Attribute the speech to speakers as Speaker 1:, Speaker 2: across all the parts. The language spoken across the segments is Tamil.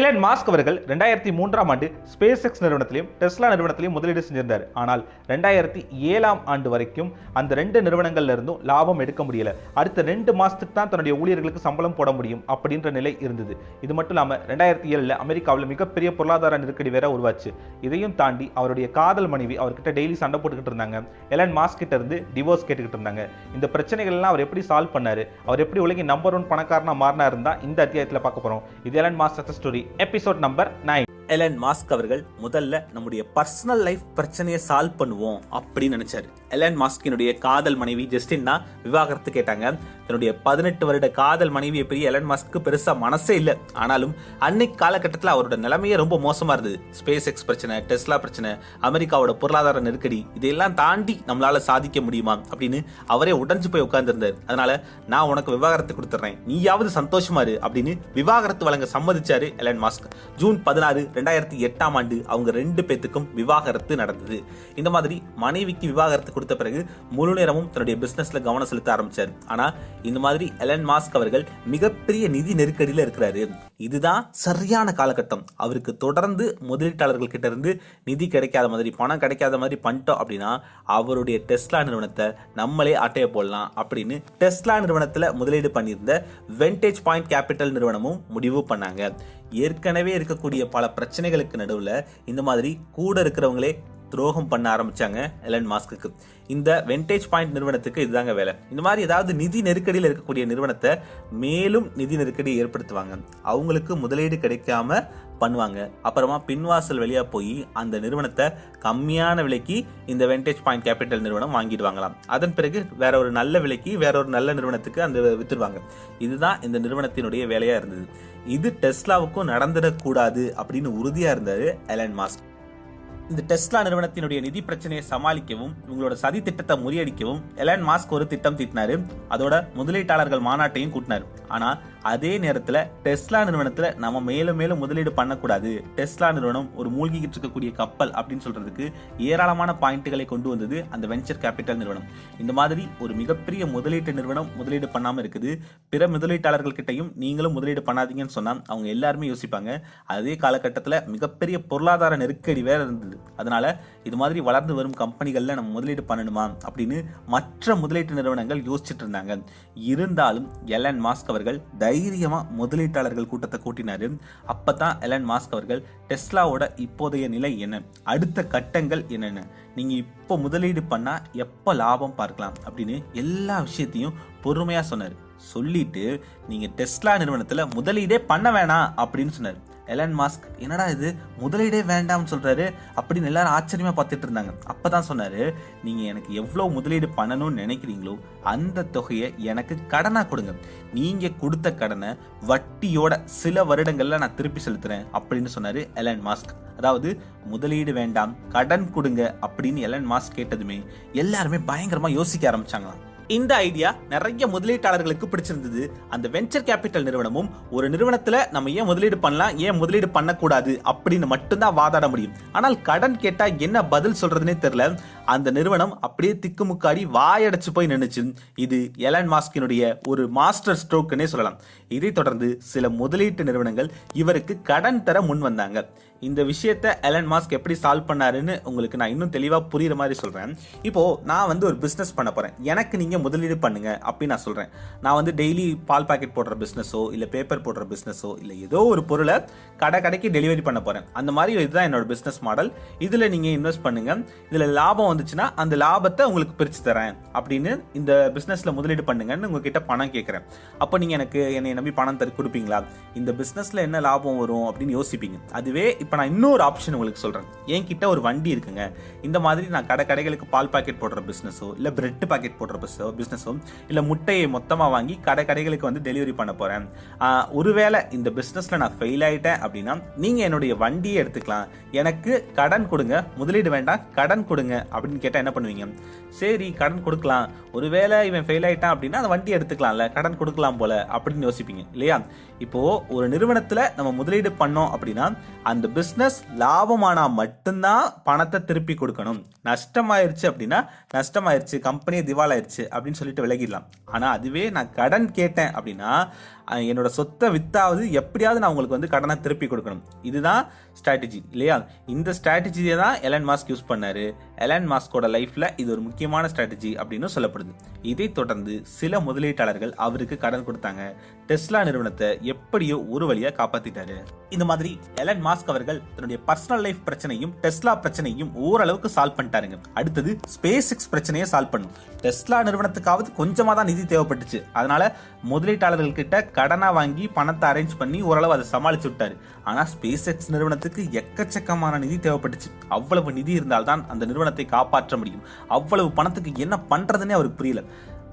Speaker 1: எலன் மாஸ்க் அவர்கள் ரெண்டாயிரத்தி மூன்றாம் ஆண்டு ஸ்பேஸ் எக்ஸ் நிறுவனத்திலையும் டெஸ்லா நிறுவனத்திலையும் முதலீடு செஞ்சிருந்தார். ஆனால் ரெண்டாயிரத்தி ஏழாம் ஆண்டு வரைக்கும் அந்த ரெண்டு நிறுவனங்கள்ல இருந்தும் லாபம் எடுக்க முடியல. அடுத்த ரெண்டு மாசத்துக்கு தான் தன்னுடைய ஊழியர்களுக்கு சம்பளம் போட முடியும் அப்படின்ற நிலை இருந்தது. இது மட்டும் இல்லாமல் ரெண்டாயிரத்தி ஏழில் அமெரிக்காவில் மிகப்பெரிய பொருளாதார நெருக்கடி வேற உருவாச்சு. இதையும் தாண்டி அவருடைய காதல் மனைவி அவர்கிட்ட டெய்லி சண்டை போட்டுக்கிட்டு இருந்தாங்க. எலன் மாஸ்க் கிட்ட இருந்து டிவோர்ஸ் கேட்டுக்கிட்டு இருந்தாங்க. இந்த பிரச்சனைகள் எல்லாம் அவர் எப்படி சால்வ் பண்ணாரு? அவர் எப்படி உலகின் நம்பர் ஒன் பணக்காரனா மாறினா இருந்தா இந்த அத்தியாயத்தில் பார்க்க போறோம். இது Elon Musk success story episode number nine
Speaker 2: Elon Musk அவர்கள் முதல்ல நம்முடைய பர்சனல் லைஃப் பிரச்சனையை சால்வ் பண்ணுவோம் அப்படின்னு நினைச்சாரு. எலன் மாஸ்கினுடைய காதல் மனைவி ஜஸ்டின் தான் விவாகரத்து கேட்டாங்க. தன்னுடைய பதினெட்டு வருட காதல் மனைவியை பெரிய எலன் மாஸ்க்கு பெருசா மனசே இல்லை. ஆனாலும் அன்னைக்கு காலகட்டத்தில் அவரோட நிலைமையே ரொம்ப மோசமா இருந்தது. ஸ்பேஸ் எக்ஸ் பிரச்சனை டெஸ்லா பிரச்சனை அமெரிக்காவோட பொருளாதார நெருக்கடி இதையெல்லாம் தாண்டி நம்மளால சாதிக்க முடியுமா அப்படின்னு அவரே உடஞ்சு போய் உட்கார்ந்துருந்தார். அதனால நான் உனக்கு விவாகரத்து கொடுத்துறேன். நீயாவது சந்தோஷமா இரு அப்படின்னு விவாகரத்து வழங்க சம்மதிச்சாரு எலன் மாஸ்க். ஜூன் பதினாறு ரெண்டாயிரத்தி எட்டாம் ஆண்டு அவங்க ரெண்டு பேத்துக்கும் விவாகரத்து நடந்தது. இந்த மாதிரி மனைவிக்கு விவாகரத்து கொடுத்த பிறகு முழு நேரமும் தன்னுடைய பிசினஸ்ல கவனம் செலுத்த ஆரம்பிச்சார். ஆனா இந்த மாதிரி எலன் மாஸ்க் அவர்கள் மிகப்பெரிய நிதி நெருக்கடியில இருக்கிறாரு. இதுதான் சரியான காலகட்டம். அவருக்கு தொடர்ந்து முதலீட்டாளர்கள் கிட்ட இருந்து நிதி கிடைக்காத மாதிரி பணம் கிடைக்காத மாதிரி பண்ணிட்டோம் அப்படின்னா அவருடைய டெஸ்லா நிறுவனத்தை நம்மளே அட்டைய போடலாம் அப்படின்னு டெஸ்லா நிறுவனத்தில் முதலீடு பண்ணியிருந்த வெண்டேஜ் பாயிண்ட் கேபிட்டல் நிறுவனமும் முடிவு பண்ணாங்க. ஏற்கனவே இருக்கக்கூடிய பல பிரச்சனைகளுக்கு நடுவில் இந்த மாதிரி கூட இருக்கிறவங்களே துரோகம் பண்ண ஆரம்பிச்சாங்க எலன் மாஸ்க்கு இந்த வெண்டேஜ் பாயிண்ட் நிறுவனத்துக்கு இதுதாங்க வேலை. இந்த மாதிரி ஏதாவது நிதி நெருக்கடியில் இருக்கக்கூடிய நிறுவனத்தை மேலும் நிதி நெருக்கடி ஏற்படுத்துவாங்க. அவங்களுக்கு முதலீடு கிடைக்காம பண்ணுவாங்க. அப்புறமா பின்வாசல் வழியாக போய் அந்த நிறுவனத்தை கம்மியான விலைக்கு இந்த வெண்டேஜ் பாயிண்ட் கேபிட்டல் நிறுவனம் வாங்கிடுவாங்களாம். அதன் பிறகு வேற ஒரு நல்ல விலைக்கு வேற ஒரு நல்ல நிறுவனத்துக்கு அந்த வித்துருவாங்க. இதுதான் இந்த நிறுவனத்தினுடைய வேலையாக இருந்தது. இது டெஸ்லாவுக்கும் நடந்துடக்கூடாது அப்படின்னு உறுதியாக இருந்தார் எலன் மாஸ்க். இந்த டெஸ்லா நிறுவனத்தினுடைய நிதி பிரச்சனையை சமாளிக்கவும் இவங்களோட சதி திட்டத்தை முறியடிக்கவும் எலன் மாஸ்க் ஒரு திட்டம் தீட்டினாரு. அதோட முதலீட்டாளர்கள் மாநாட்டையும் கூட்டினார். ஆனா அதே நேரத்துல டெஸ்லா நிறுவனத்துல நம்ம மேலும் மேலும் முதலீடு பண்ணக்கூடாது. டெஸ்லா நிறுவனம் ஒரு மூழ்கிக்கிட்டு இருக்கக்கூடிய கப்பல் அப்படின்னு சொல்றதுக்கு ஏராளமான பாயிண்ட்டுகளை கொண்டு வந்தது அந்த வெஞ்சர் கேபிட்டல் நிறுவனம். இந்த மாதிரி ஒரு மிகப்பெரிய முதலீட்டு நிறுவனம் முதலீடு பண்ணாம இருக்குது. பிற முதலீட்டாளர்கள் கிட்டையும் நீங்களும் முதலீடு பண்ணாதீங்கன்னு சொன்னா அவங்க எல்லாருமே யோசிப்பாங்க. அதே காலகட்டத்தில் மிகப்பெரிய பொருளாதார நெருக்கடி வேற இருந்தது. அதனால இது மாதிரி வளர்ந்து வரும் கம்பெனிகள்ல நம்ம முதலீடு பண்ணணுமா அப்படின்னு மற்ற முதலீட்டு நிறுவனங்கள் யோசிச்சுட்டு இருந்தாங்க. இருந்தாலும் எலன் மாஸ்க் அவர்கள் தைரியமாக முதலீட்டாளர்கள் கூட்டத்தை கூட்டினார். அப்போ தான் எலன் மாஸ்க் அவர்கள் டெஸ்லாவோட இப்போதைய நிலை என்ன? அடுத்த கட்டங்கள் என்னென்ன? நீங்கள் இப்போ முதலீடு பண்ணால் எப்போ லாபம் பார்க்கலாம்? அப்படின்னு எல்லா விஷயத்தையும் பொறுமையாக சொன்னார். சொல்லிட்டு நீங்கள் டெஸ்லா நிறுவனத்தில் முதலீடே பண்ண வேணாம் அப்படின்னு சொன்னார். எலன் மாஸ்க் என்னடா இது? முதலீடே வேண்டாம்னு சொல்கிறாரு அப்படின்னு எல்லாரும் ஆச்சரியமாக பார்த்துட்டு இருந்தாங்க. அப்போ தான் சொன்னார் நீங்கள் எனக்கு எவ்வளோ முதலீடு பண்ணணும்னு நினைக்கிறீங்களோ அந்த தொகையை எனக்கு கடனாக கொடுங்க. நீங்கள் கொடுத்த கடனை வட்டியோட சில வருடங்களில் நான் திருப்பி செலுத்துறேன் அப்படின்னு சொன்னார் எலன் மாஸ்க் அதாவது முதலீடு வேண்டாம் கடன் கொடுங்க அப்படின்னு எலன் மாஸ்க் கேட்டதுமே எல்லாருமே பயங்கரமாக யோசிக்க ஆரம்பிச்சாங்களாம். இந்த ஐடியா நிறைய முதலீட்டாளர்களுக்கு பிடிச்சிருந்தது. அந்த வெஞ்சர் கேபிட்டல் நிறுவனமும் ஒரு நிறுவனத்துல நம்ம ஏன் முதலீடு பண்ணலாம் ஏன் முதலீடு பண்ணக்கூடாது அப்படின்னு மட்டும்தான் வாதாட முடியும். ஆனால் கடன் கேட்டா என்ன பதில் சொல்றதுனே தெரியல. அந்த நிறுவனம் அப்படியே திக்குமுக்காடி வாயடைச்சு போய் நின்றுச்சு இது எலன் மாஸ்கினுடைய ஒரு மாஸ்டர் ஸ்ட்ரோக்குன்னே சொல்லலாம். இதைத் தொடர்ந்து சில முதலீட்டு நிறுவனங்கள் இவருக்கு கடன் தர முன் வந்தாங்க. இந்த விஷயத்த எலன் மாஸ்க் எப்படி சால்வ் பண்ணாருன்னு உங்களுக்கு நான் இன்னும் தெளிவாக புரியுற மாதிரி சொல்கிறேன் இப்போது நான் வந்து ஒரு பிஸ்னஸ் பண்ண போகிறேன் எனக்கு நீங்கள் முதலீடு பண்ணுங்கள் அப்படின்னு நான் சொல்கிறேன் நான் வந்து டெய்லி பால் பாக்கெட் போடுற பிஸ்னஸோ இல்லை பேப்பர் போடுற பிஸ்னஸோ இல்லை ஏதோ ஒரு பொருளை கடை கடைக்கு டெலிவரி பண்ண போகிறேன் அந்த மாதிரி இதுதான் என்னோட பிஸ்னஸ் மாடல் இதில் நீங்கள் இன்வெஸ்ட் பண்ணுங்கள் இதில் லாபம் வந்துச்சுன்னா அந்த லாபத்தை உங்களுக்கு பிரித்து தரேன் அப்படின்னு இந்த பிஸ்னஸில் முதலீடு பண்ணுங்கன்னு உங்ககிட்ட பணம் கேட்குறேன் அப்போ நீங்கள் எனக்கு என்னை நம்பி பணம் தரு கொடுப்பீங்களா? இந்த பிஸ்னஸில் என்ன லாபம் வரும் அப்படின்னு யோசிப்பீங்க. அதுவே இப்போ நான் இன்னொரு ஆப்ஷன் உங்களுக்கு சொல்கிறேன் என்கிட்ட ஒரு வண்டி இருக்குங்க. இந்த மாதிரி நான் கடை கடைகளுக்கு பால் பாக்கெட் போடுற பிஸ்னஸோ இல்லை பிரெட் பாக்கெட் போடுற பிஸ்ஸோ பிஸ்னஸோ இல்லை முட்டையை மொத்தமாக வாங்கி கடை கடைகளுக்கு வந்து டெலிவரி பண்ண போகிறேன் ஒருவேளை இந்த பிஸ்னஸில் நான் ஃபெயில் ஆகிட்டேன் அப்படின்னா நீங்கள் என்னுடைய வண்டியை எடுத்துக்கலாம். எனக்கு கடன் கொடுங்க முதலீடு வேண்டாம் கடன் கொடுங்க அப்படின்னு கேட்டால் என்ன பண்ணுவீங்க? சரி கடன் கொடுக்கலாம். ஒருவேளை இவன் ஃபெயில் ஆகிட்டான் அப்படின்னா அந்த வண்டி எடுத்துக்கலாம்ல கடன் கொடுக்கலாம் போல அப்படின்னு யோசிப்பீங்க இல்லையா? இப்போது ஒரு நிறுவனத்தில் நம்ம முதலீடு பண்ணோம் அப்படின்னா அந்த பிஸ்னஸ் லாபமானா மட்டும்தான் பணத்தை திருப்பி கொடுக்கணும். நஷ்டமாயிருச்சு அப்படின்னா நஷ்டமாயிருச்சு கம்பெனியை திவாலாயிருச்சு அப்படின்னு சொல்லிட்டு விலகிடலாம். ஆனால் அதுவே நான் கடன் கேட்டேன் அப்படின்னா என்னோட சொத்தை வித்தாவது எப்படியாவது நான் உங்களுக்கு வந்து கடனை திருப்பி கொடுக்கணும். இதுதான் ஸ்ட்ராட்டஜி இல்லையா? இந்த ஸ்ட்ராட்டஜியை தான் எலன் மாஸ்க் யூஸ் பண்ணார். எலன் மாஸ்கோட லைஃப்பில் இது ஒரு முக்கியமான ஸ்ட்ராட்டஜி அப்படின்னு சொல்லப்படுது. இதை தொடர்ந்து சில முதலீட்டாளர்கள் அவருக்கு கடன் கொடுத்தாங்க. டெஸ்லா நிறுவனத்தை எப்படியோ ஒரு வழியா காப்பாத்திட்டாரு. இந்த மாதிரி எலன் மாஸ்க் அவர்கள் தன்னுடைய பர்சனல் லைஃப் பிரச்சனையும் டெஸ்லா பிரச்சனையும் ஓரளவுக்கு சால்வ் பண்ணிட்டாருங்க. அடுத்தது ஸ்பேஸ் எக்ஸ் பிரச்சனையை சால்வ் பண்ணும். டெஸ்லா நிறுவனத்துக்காவது கொஞ்சமா தான் நிதி தேவைப்பட்டுச்சு. அதனால முதலீட்டாளர்கள் கிட்ட கடனா வாங்கி பணத்தை அரேஞ்ச் பண்ணி ஓரளவு அதை சமாளிச்சு விட்டாரு. ஆனா ஸ்பேஸ் எக்ஸ் நிறுவனத்துக்கு எக்கச்சக்கமான நிதி தேவைப்பட்டுச்சு. அவ்வளவு நிதி இருந்தால்தான் அந்த நிறுவனத்தை காப்பாற்ற முடியும். அவ்வளவு பணத்துக்கு என்ன பண்றதுன்னே அவருக்கு புரியல.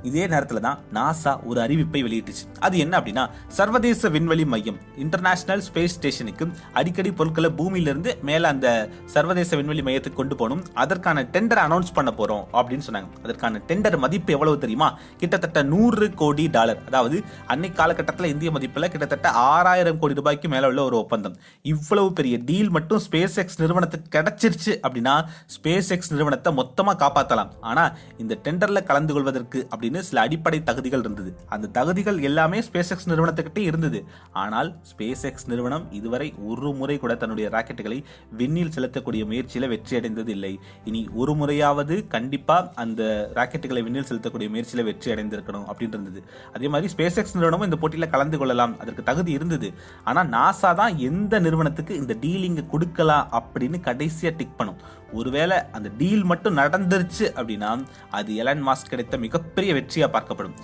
Speaker 2: இதே நேரத்துல தான் நாசா ஒரு அறிவிப்பை வெளியிட்டுச்சு. அது என்ன அப்படின்னா சர்வதேச விண்வெளி மையம் இன்டர்நேஷனல் ஸ்பேஸ் ஸ்டேஷனுக்கு அடிக்கடி பொருட்களை பூமியிலிருந்து மேல அந்த சர்வதேச விண்வெளி மையத்துக்கு கொண்டு போகணும். அதற்கான டெண்டர் அனௌன்ஸ் பண்ண போறோம் அப்படின்னு சொன்னாங்க. அதற்கான டெண்டர் மதிப்பு எவ்வளவு தெரியுமா? கிட்டத்தட்ட நூறு கோடி டாலர். அதாவது அன்னைக்கு காலகட்டத்தில் இந்திய மதிப்பில் கிட்டத்தட்ட ஆறாயிரம் கோடி ரூபாய்க்கு மேல உள்ள ஒரு ஒப்பந்தம். இவ்வளவு பெரிய டீல் மட்டும் ஸ்பேஸ் எக்ஸ் நிறுவனத்துக்கு கிடைச்சிருச்சு அப்படின்னா ஸ்பேஸ் எக்ஸ் நிறுவனத்தை மொத்தமாக காப்பாற்றலாம் ஆனால் இந்த டெண்டரில் கலந்து கொள்வதற்கு அப்படின்னு சில அடிப்படை தகுதிகள் இருந்தது. அந்த தகுதிகள் எல்லாமே ஸ்பேஸ் எக்ஸ் நிறுவனத்துக்கிட்டே இருந்தது. ஆனால் ஸ்பேஸ் எக்ஸ் நிறுவனம் இதுவரை ஒரு முறை கூட தன்னுடைய ராக்கெட்டுகளை விண்ணில் செலுத்தக்கூடிய முயற்சியில் வெற்றி அடைந்தது இல்லை இனி ஒரு முறையாவது கண்டிப்பாக அந்த ராக்கெட்டுகளை விண்ணில் செலுத்தக்கூடிய முயற்சியில் வெற்றி அடைந்திருக்கணும் அப்படின்னு இருந்தது. அதே மாதிரி ஸ்பேஸ் எக்ஸ் நிறுவனமும் இந்த போட்டியில் கலந்து கொள்ளலாம். அதற்கு தகுதி இருந்தது. ஆனால் நாசா தான் எந்த நிறுவனத்துக்கு இந்த டீலிங்கை கொடுக்கலாம் அப்படின்னு கடைசியாக டிக் பண்ணும். ஒருவேளை அந்த டீல் மட்டும் நடந்துருச்சு அப்படின்னா அது எலன் மாஸ்க் கிடைத்த மிகப்பெரிய வெற்றியாக பார்க்கப்படும்.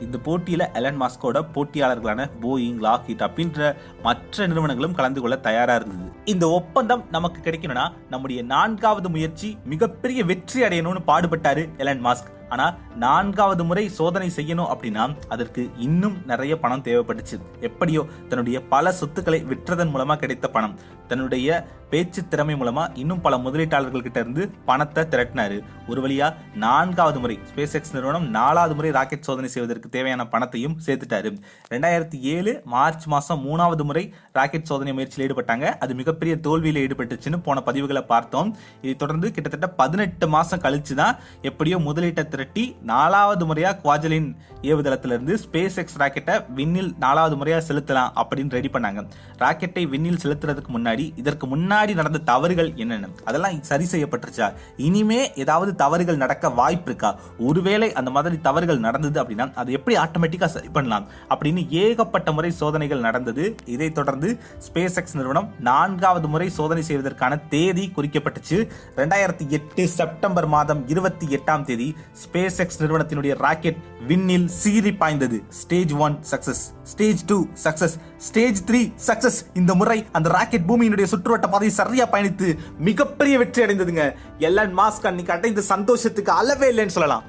Speaker 2: இந்த போட்டியில் எலன் மாஸ்கோட போட்டியாளர்களான போயிங் லாக்ஹீட் அப்படின்ற மற்ற நிறுவனங்களும் கலந்து கொள்ள தயாராக இருந்தது. இந்த ஒப்பந்தம் நமக்கு கிடைக்கணும்னா நம்முடைய நான்காவது முயற்சி மிகப்பெரிய வெற்றி அடையணும்னு பாடுபட்டாரு எலன் மாஸ்க். ஆனால் நான்காவது முறை சோதனை செய்யணும் அப்படின்னா அதற்கு இன்னும் நிறைய பணம் தேவைப்பட்டுச்சு. எப்படியோ தன்னுடைய பல சொத்துக்களை விற்றதன் மூலமாக கிடைத்த பணம். தன்னுடைய பேச்சு திறமை மூலமா இன்னும் பல முதலீட்டாளர்கள் கிட்ட இருந்து பணத்தை திரட்டினாரு. ஒரு வழியா நான்காவது முறை ஸ்பேஸ் எக்ஸ் நிறுவனம் நாலாவது முறை ராக்கெட் சோதனை செய்வதற்கு தேவையான பணத்தையும் சேர்த்துட்டாரு. ரெண்டாயிரத்தி ஏழு மார்ச் மாசம் மூணாவது முறை ராக்கெட் சோதனை முயற்சியில் ஈடுபட்டாங்க. அது மிகப்பெரிய தோல்வியில் ஈடுபட்டுச்சுன்னு போன பதிவுகளை பார்த்தோம். இதை தொடர்ந்து கிட்டத்தட்ட பதினெட்டு மாசம் கழிச்சு தான் எப்படியோ முதலீட்டை திரட்டி நாலாவது முறையாக குவாஜலின் ஏவுதளத்திலிருந்து ஸ்பேஸ் எக்ஸ் ராக்கெட்டை விண்ணில் நாலாவது முறையாக செலுத்தலாம் அப்படின்னு ரெடி பண்ணாங்க. ராக்கெட்டை விண்ணில் செலுத்துறதுக்கு முன்னாடி இதற்கு முன்னாடி நடந்த தவறுகள் என்னென்ன? அதெல்லாம் சரி செய்யப்பட்டுருச்சா? இனிமே ஏதாவது தவறுகள் நடக்க வாய்ப்பு இருக்கா ஒருவேளை அந்த மாதிரி தவறுகள் நடந்தது அப்படின்னா அதை எப்படி ஆட்டோமேட்டிக்காக சரி பண்ணலாம்? அப்படின்னு ஏகப்பட்ட முறை சோதனைகள் நடந்தது. இதைத் தொடர்ந்து ஸ்பேஸ் எக்ஸ் நிறுவனம் நான்காவது முறை சோதனை செய்வதற்கான தேதி குறிக்கப்பட்டுச்சு. ரெண்டாயிரத்தி எட்டு செப்டம்பர் மாதம் இருபத்தி எட்டாம் தேதி ஸ்பேஸ் எக்ஸ் நிறுவனத்தினுடைய ராக்கெட் விண்ணில் சீறி பாய்ந்தது. Stage one success stage two success stage three success இந்த முறை அந்த ராக்கெட் பூமியினுடைய சுற்றுவட்ட பாதையை சரியா பயணித்து மிகப்பெரிய வெற்றி அடைந்ததுங்க. எல்லன் மாஸ்க் அன்னைக்கு அடைந்த சந்தோஷத்துக்கு அளவே இல்லைன்னு சொல்லலாம்.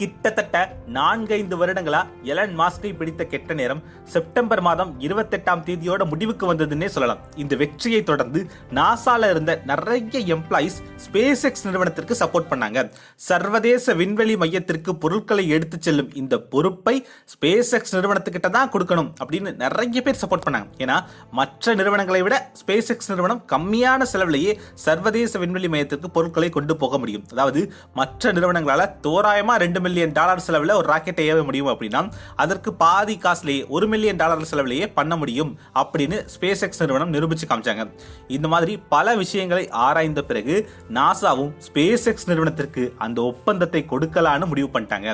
Speaker 2: கிட்டத்தட்ட நான்கைந்து வருடங்களா எலன் மாஸ்கை பிடித்த கெட்ட நேரம் செப்டம்பர் மாதம் இருபத்தெட்டாம் தேதியோட முடிவுக்கு வந்ததுன்னே சொல்லலாம். இந்த வெற்றியை தொடர்ந்து நாசால இருந்த நிறைய எம்ப்ளாயிஸ் ஸ்பேஸ் எக்ஸ் நிறுவனத்திற்கு சப்போர்ட் பண்ணாங்க. சர்வதேச விண்வெளி மையத்திற்கு பொருட்களை எடுத்துச் செல்லும் இந்த பொறுப்பை ஸ்பேஸ் எக்ஸ் நிறுவனத்துக்கிட்ட தான் கொடுக்கணும் அப்படின்னு நிறைய பேர் சப்போர்ட் பண்ணாங்க. ஏன்னா மற்ற நிறுவனங்களை விட ஸ்பேஸ் எக்ஸ் நிறுவனம் கம்மியான செலவிலேயே சர்வதேச விண்வெளி மையத்திற்கு பொருட்களை கொண்டு போக முடியும். அதாவது மற்ற நிறுவனங்களால தோராயமா ரெண்டு மில்லியன் டாலர் செலவில் ஒரு ராக்கெட்டை ஏவ முடியும் அப்படின்னா அதற்கு பாதி காசுலேயே ஒரு மில்லியன் டாலர் செலவிலேயே பண்ண முடியும் அப்படின்னு ஸ்பேஸ் எக்ஸ் நிறுவனம் நிரூபிச்சு காமிச்சாங்க. இந்த மாதிரி பல விஷயங்களை ஆராய்ந்த பிறகு நாசாவும் ஸ்பேஸ் எக்ஸ் நிறுவனத்திற்கு அந்த ஒப்பந்தத்தை கொடுக்கலான்னு முடிவு பண்ணிட்டாங்க.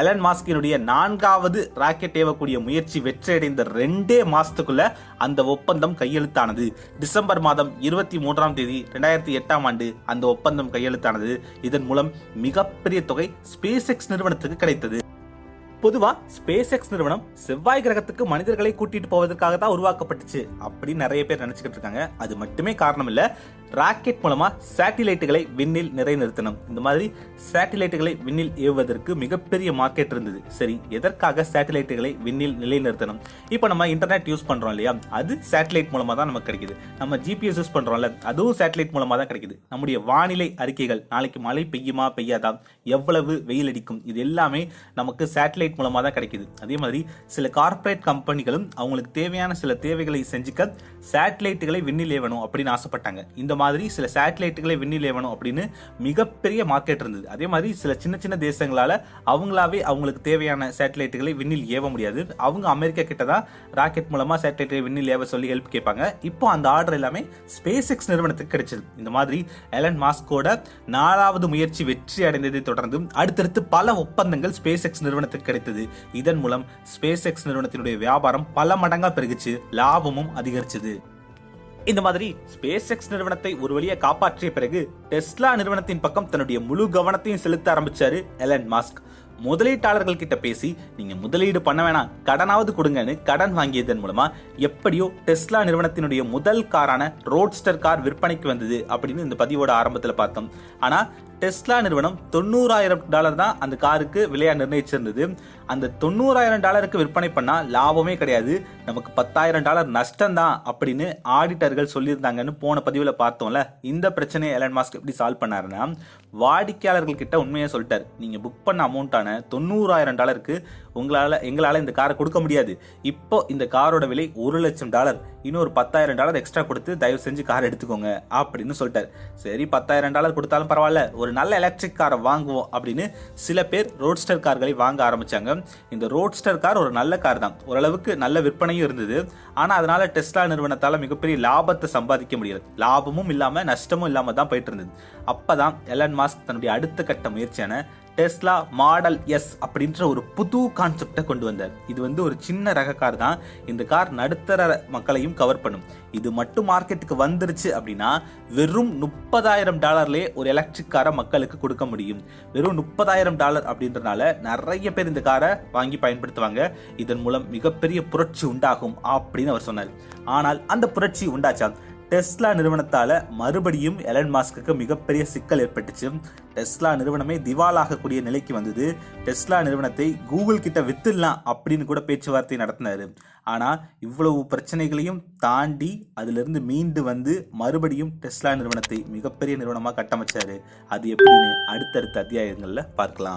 Speaker 2: எலன் மாஸ்கினுடைய நான்காவது ராக்கெட் ஏவக்கூடிய முயற்சி வெற்றியடைந்த ரெண்டே மாசத்துக்குள்ள அந்த ஒப்பந்தம் கையெழுத்தானது. டிசம்பர் மாதம் இருபத்தி மூன்றாம் தேதி ரெண்டாயிரத்தி எட்டாம் ஆண்டு அந்த ஒப்பந்தம் கையெழுத்தானது. இதன் மூலம் மிகப்பெரிய தொகை ஸ்பேஸ் எக்ஸ் நிறுவனத்துக்கு கிடைத்தது. பொதுவா ஸ்பேஸ் எக்ஸ் நிறுவனம் செவ்வாய் கிரகத்துக்கு மனிதர்களை கூட்டிட்டு போவதற்காக தான் உருவாக்கப்பட்டுச்சு அப்படின்னு நிறைய பேர் நினைச்சுக்கிட்டு இருக்காங்க. அது மட்டுமே காரணம் இல்ல ராக்கெட் மூலமா சேட்டிலைட்டுகளை விண்ணில் நிறைநிறுத்தணும் இந்த மாதிரி சேட்டிலைட்டுகளை விண்ணில் ஏவுவதற்கு மிகப்பெரிய மார்க்கெட் இருந்தது. சரி எதற்காக சேட்டிலைட்டுகளை விண்ணில் நிலைநிறுத்தணும் இப்போ நம்ம இன்டர்நெட் யூஸ் பண்றோம் இல்லையா? அது சேட்டிலைட் மூலமா தான் நமக்கு கிடைக்குது. நம்ம ஜிபிஎஸ் யூஸ் பண்றோம்ல அதுவும் சேட்டிலைட் மூலமா தான் கிடைக்குது. நம்முடைய வானிலை அறிக்கைகள் நாளைக்கு மழை பெய்யுமா பெய்யாதா? எவ்வளவு வெயில் அடிக்கும்? இது எல்லாமே நமக்கு சேட்டிலைட் சேட்டலைட் மூலமாக தான் கிடைக்குது. அதே மாதிரி சில கார்ப்பரேட் கம்பெனிகளும் அவங்களுக்கு தேவையான சில தேவைகளை செஞ்சுக்க சேட்டலைட்டுகளை விண்ணில் ஏவணும் அப்படின்னு ஆசைப்பட்டாங்க. இந்த மாதிரி சில சேட்டலைட்டுகளை விண்ணில் ஏவணும் அப்படின்னு மிகப்பெரிய மார்க்கெட் இருந்தது. அதே மாதிரி சில சின்ன சின்ன தேசங்களால் அவங்களாவே அவங்களுக்கு தேவையான சேட்டலைட்டுகளை விண்ணில் ஏவ முடியாது. அவங்க அமெரிக்கா கிட்ட தான் ராக்கெட் மூலமா சேட்டலைட்டை விண்ணில் ஏவ சொல்லி ஹெல்ப் கேட்பாங்க. இப்போ அந்த ஆர்டர் எல்லாமே ஸ்பேஸ் எக்ஸ் நிறுவனத்துக்கு கிடைச்சது. இந்த மாதிரி எலன் மாஸ்கோட நாலாவது முயற்சி வெற்றி அடைந்ததை தொடர்ந்து அடுத்தடுத்து பல ஒப்பந்தங்கள் ஸ்பேஸ் எக்ஸ் நிறுவனத்துக்கு கிடைத்தது. இதன் மூலம் ஸ்பேஸ் எக்ஸ் நிறுவனத்தினுடைய வியாபாரம் பல மடங்கா பெருகிச்சு லாபமும் அதிகரிச்சது. இந்த மாதிரி ஸ்பேஸ் எக்ஸ் நிறுவனத்தை ஒரு வழியை காப்பாற்றிய பிறகு டெஸ்லா நிறுவனத்தின் பக்கம் தன்னுடைய முழு கவனத்தையும் செலுத்த ஆரம்பிச்சாரு எலன் மாஸ்க். முதலீட்டாளர்கள் கிட்ட பேசி நீங்க முதலீடு பண்ண வேணாம் கடனாவது கொடுங்கன்னு கடன் வாங்கியதன் மூலமா எப்படியோ டெஸ்லா நிறுவனத்தினுடைய முதல் காரான ரோட்ஸ்டர் கார் விற்பனைக்கு வந்தது அப்படின்னு இந்த பதிவோட ஆரம்பத்தில் பார்த்தோம். ஆனா டெஸ்லா நிறுவனம் தொண்ணூறாயிரம் டாலர் தான் அந்த காருக்கு விலையா நிர்ணயிச்சிருந்தது. அந்த தொண்ணூறாயிரம் டாலருக்கு விற்பனை பண்ணால் லாபமே கிடையாது. நமக்கு பத்தாயிரம் டாலர் நஷ்டம் தான் அப்படின்னு ஆடிட்டர்கள் சொல்லியிருந்தாங்கன்னு போன பதிவில் பார்த்தோம்ல. இந்த பிரச்சனையை எலன் மாஸ்க் எப்படி சால்வ் பண்ணாருன்னா வாடிக்கையாளர்கள் கிட்ட உண்மையை சொல்லிட்டார். நீங்கள் புக் பண்ண அமௌண்ட்டான தொண்ணூறாயிரம் டாலருக்கு உங்களால் எங்களால் இந்த காரை கொடுக்க முடியாது. இப்போ இந்த காரோட விலை ஒரு லட்சம் டாலர் இன்னும் ஒரு பத்தாயிரம் டாலர் எக்ஸ்ட்ரா கொடுத்து தயவு செஞ்சு கார் எடுத்துக்கோங்க அப்படின்னு சொல்லிட்டார். சரி பத்தாயிரம் டாலர் கொடுத்தாலும் பரவாயில்ல. ஒரு நல்ல எலக்ட்ரிக் காரை வாங்குவோம் அப்படின்னு சில பேர் ரோட்ஸ்டர் கார்களை வாங்க ஆரம்பிச்சாங்க. இந்த ரோட்ஸ்டர் கார் ஒரு நல்ல கார் தான். ஓரளவுக்கு நல்ல விற்பனையும் இருந்தது. ஆனால் அதனால் டெஸ்லா நிறுவனத்தால் மிகப்பெரிய லாபத்தை சம்பாதிக்க முடியல. லாபமும் இல்லாமல் நஷ்டமும் இல்லாமல் தான் போயிட்டு இருந்தது. அப்பதான் எலன் மாஸ்க் தன்னுடைய அடுத்த கட்ட முயற்சியான டெஸ்லா மாடல் எஸ் அப்படின்ற ஒரு புது கான்செப்டை கொண்டு வந்தார். இது வந்து ஒரு சின்ன ரக கார் தான். இந்த கார் நடுத்தர மக்களையும் கவர் பண்ணும். இது மட்டும் மார்க்கெட்டுக்கு வந்துருச்சு அப்படின்னா வெறும் முப்பதாயிரம் டாலர்லேயே ஒரு எலக்ட்ரிக் காரை மக்களுக்கு கொடுக்க முடியும். வெறும் முப்பதாயிரம் டாலர் அப்படின்றனால நிறைய பேர் இந்த காரை வாங்கி பயன்படுத்துவாங்க. இதன் மூலம் மிகப்பெரிய புரட்சி உண்டாகும் அப்படின்னு அவர் சொன்னார். ஆனால் அந்த புரட்சி உண்டாச்சா டெஸ்லா நிறுவனத்தால மறுபடியும் எலன் மாஸ்க்கு மிகப்பெரிய சிக்கல் ஏற்பட்டுச்சு. டெஸ்லா நிறுவனமே திவாலாகக்கூடிய நிலைக்கு வந்தது. டெஸ்லா நிறுவனத்தை கூகுள் கிட்ட வித்துடலாம் அப்படின்னு கூட பேச்சுவார்த்தை நடத்தினாரு. ஆனா இவ்வளவு பிரச்சனைகளையும் தாண்டி அதிலிருந்து மீண்டு வந்து மறுபடியும் டெஸ்லா நிறுவனத்தை மிகப்பெரிய நிறுவனமா கட்டமைச்சாரு. அது எப்படின்னு அடுத்தடுத்த அத்தியாயங்கள்ல பார்க்கலாம்.